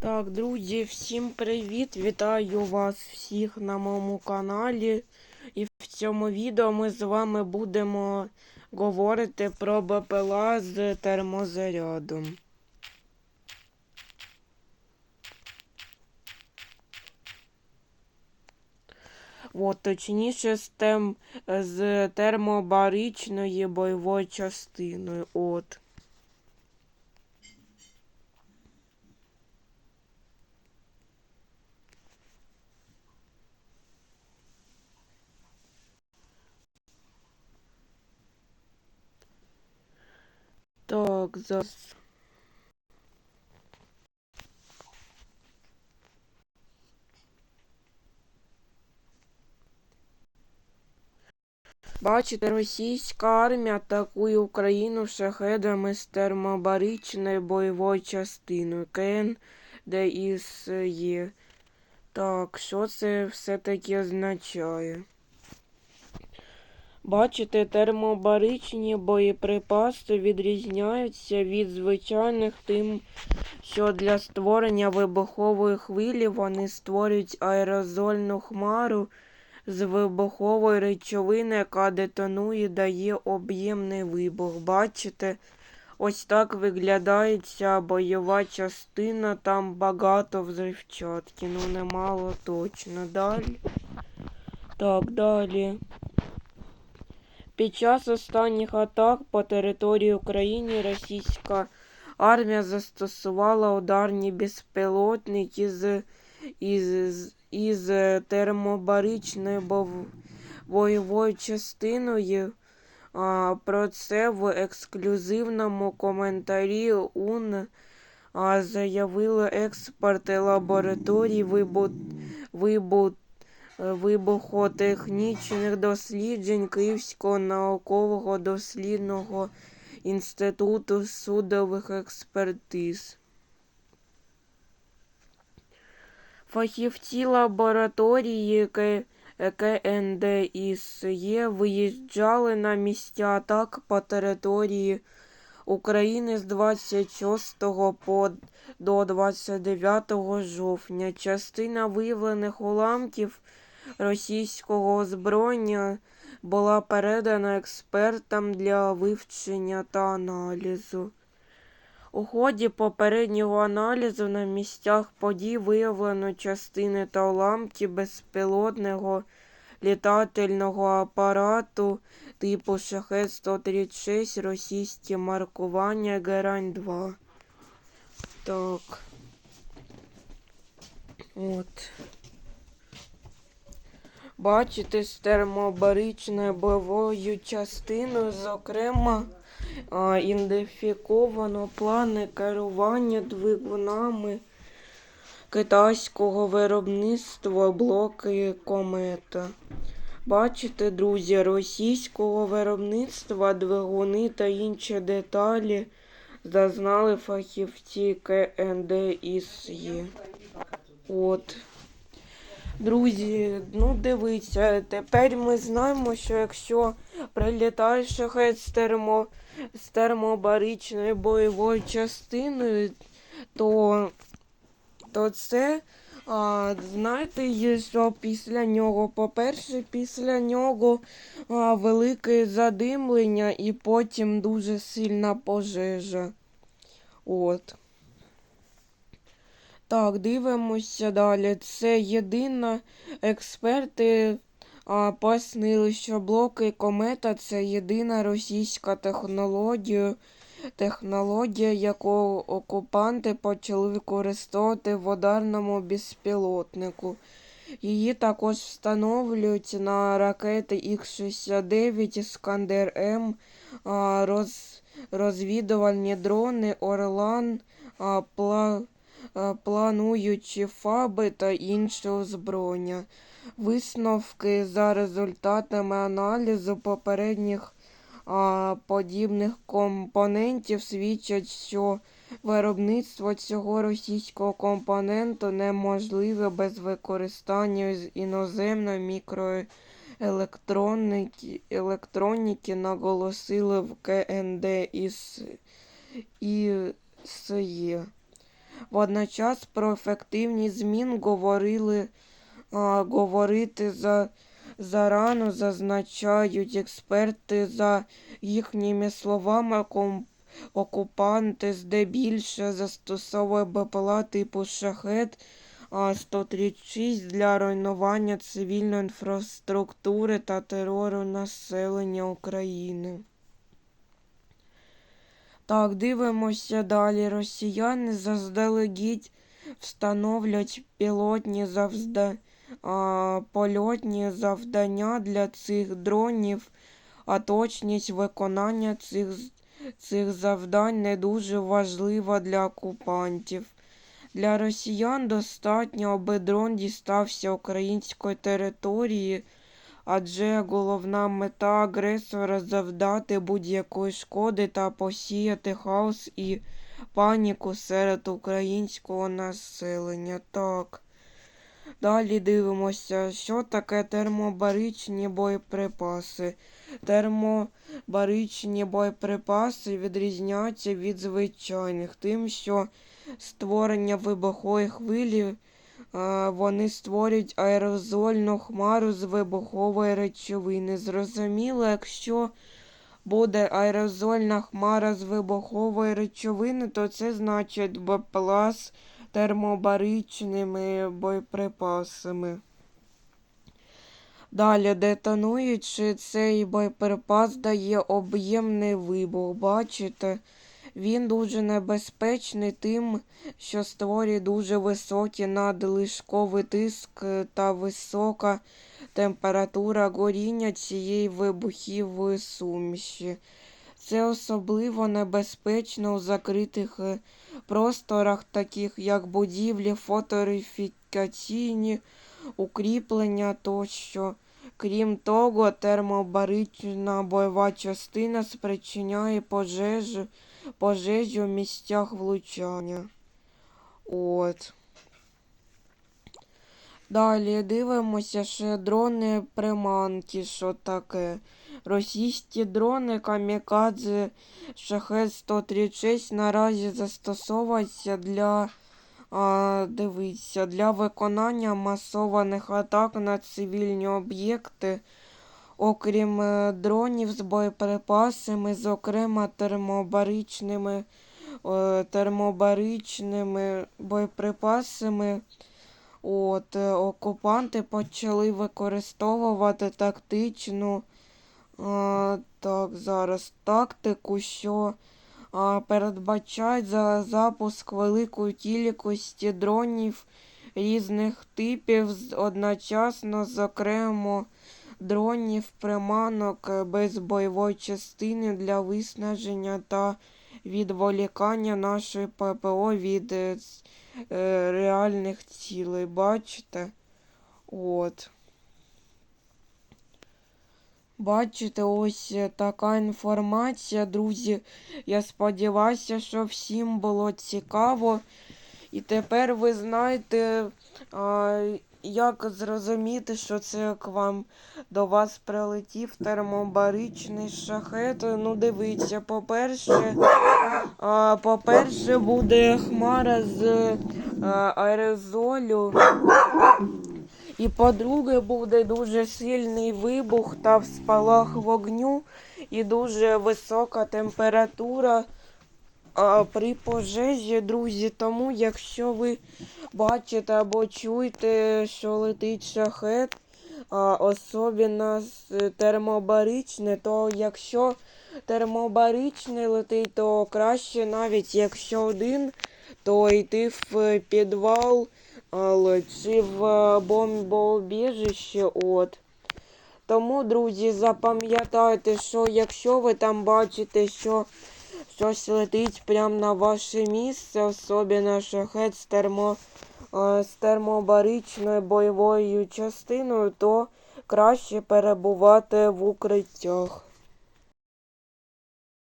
Так, друзі, всім привіт! Вітаю вас всіх на моєму каналі. І в цьому відео ми з вами будемо говорити про БПЛА з термозарядом. От, точніше, з, тем, з термобаричною бойовою частиною. От. Так, зараз. Бачите, російська армія атакує Україну шахедами з термобаричною бойовою частиною КНДІСЄ. Так, що це все-таки означає? Бачите, термобаричні боєприпаси відрізняються від звичайних тим, що для створення вибухової хвилі вони створюють аерозольну хмару з вибухової речовини, яка детонує дає об'ємний вибух. Бачите? Ось так виглядає ця бойова частина, там багато взривчатки, ну немало точно. Далі. Так, далі. Під час останніх атак по території України російська армія застосувала ударні безпілотники з із, із термобаричною бойовою частиною. А, Про це в ексклюзивному коментарі УН а, заявили експерти лабораторії вибут, вибут, вибухотехнічних досліджень Київського наукового дослідного інституту судових експертиз. Фахівці лабораторії КНДІСЄ виїжджали на місця атак по території України з 26 по до 29 жовтня. Частина виявлених уламків російського озброєння була передана експертам для вивчення та аналізу. У ході попереднього аналізу на місцях подій виявлено частини та уламки безпілотного літательного апарату типу шахет 136 російське маркування Герань 2. Так. От. Бачите, з термобаричною бойовою частиною, зокрема, ідентифіковано плани керування двигунами китайського виробництва блоки комета. Бачите, друзі, російського виробництва двигуни та інші деталі зазнали фахівці КНДІСЄ. От. Друзі, ну дивіться, тепер ми знаємо, що якщо прилітає шахет з термо, з термобаричною бойовою частиною, то то це, а, знаєте, що після нього, по-перше, після нього а, велике задимлення і потім дуже сильна пожежа. От. Так, дивимося далі. Це єдина експерти пояснили, що блоки комета це єдина російська технологія, технологія, яку окупанти почали використовувати в ударному безпілотнику. Її також встановлюють на ракети Х-69 Іскандер М, роз, розвідувальні дрони Орлан, Пла. Е, плануючи фаби та інше озброєння. Висновки за результатами аналізу попередніх а, подібних компонентів свідчать, що виробництво цього російського компоненту неможливе без використання іноземної мікроелектроніки електроніки наголосили в КНД із ІСЄ. Водночас про ефективність змін говорили, а, говорити за, зарано зазначають експерти за їхніми словами. Окупанти здебільше застосовує БПЛА типу шахет 136 для руйнування цивільної інфраструктури та терору населення України. Так, дивимося далі. Росіяни заздалегідь встановлять пілотні завда... а, польотні завдання для цих дронів, а точність виконання цих, цих завдань не дуже важлива для окупантів. Для росіян достатньо, аби дрон дістався української території, адже головна мета агресора завдати будь-якої шкоди та посіяти хаос і паніку серед українського населення. Так. Далі дивимося, що таке термобаричні боєприпаси. Термобаричні боєприпаси відрізняються від звичайних, тим, що створення вибухової хвилі вони створюють аерозольну хмару з вибухової речовини. Зрозуміло, якщо буде аерозольна хмара з вибухової речовини, то це значить БПЛА з термобаричними боєприпасами. Далі, детонуючи, цей боєприпас дає об'ємний вибух. Бачите? Він дуже небезпечний тим, що створює дуже високий надлишковий тиск та висока температура горіння цієї вибухівої суміші. Це особливо небезпечно у закритих е, просторах, таких як будівлі, фотографікаційні укріплення тощо. Крім того, термобарична бойова частина спричиняє пожежу, пожежі у місцях влучання. От. Далі дивимося ще дрони приманки, що таке. Російські дрони Камікадзе Шахет 136 наразі застосовуються для а, дивіться, для виконання масованих атак на цивільні об'єкти, окрім е, дронів з боєприпасами, зокрема термобаричними, е, термобаричними боєприпасами. От, е, окупанти почали використовувати тактичну а, так, зараз тактику, що а, передбачають за запуск великої кількості дронів різних типів одночасно, зокрема дронів приманок е, без бойової частини для виснаження та відволікання нашої ППО від е, е, реальних цілей. Бачите? От. Бачите, ось е, така інформація, друзі. Я сподіваюся, що всім було цікаво. І тепер ви знаєте, а, як зрозуміти, що це як вам до вас прилетів термобаричний шахет. Ну, дивіться, по-перше, по-перше, буде хмара з аерозолю. І по-друге, буде дуже сильний вибух та спалах вогню і дуже висока температура при пожежі, друзі. Тому, якщо ви бачите або чуєте, що летить шахет, а, особливо термобаричне, то якщо термобаричний летить, то краще навіть якщо один, то йти в підвал але чи в бомбоубіжище, от. Тому, друзі, запам'ятайте, що якщо ви там бачите, що щось летить прямо на ваше місце, особливо шахет з, термо, е, з термобаричною бойовою частиною, то краще перебувати в укриттях.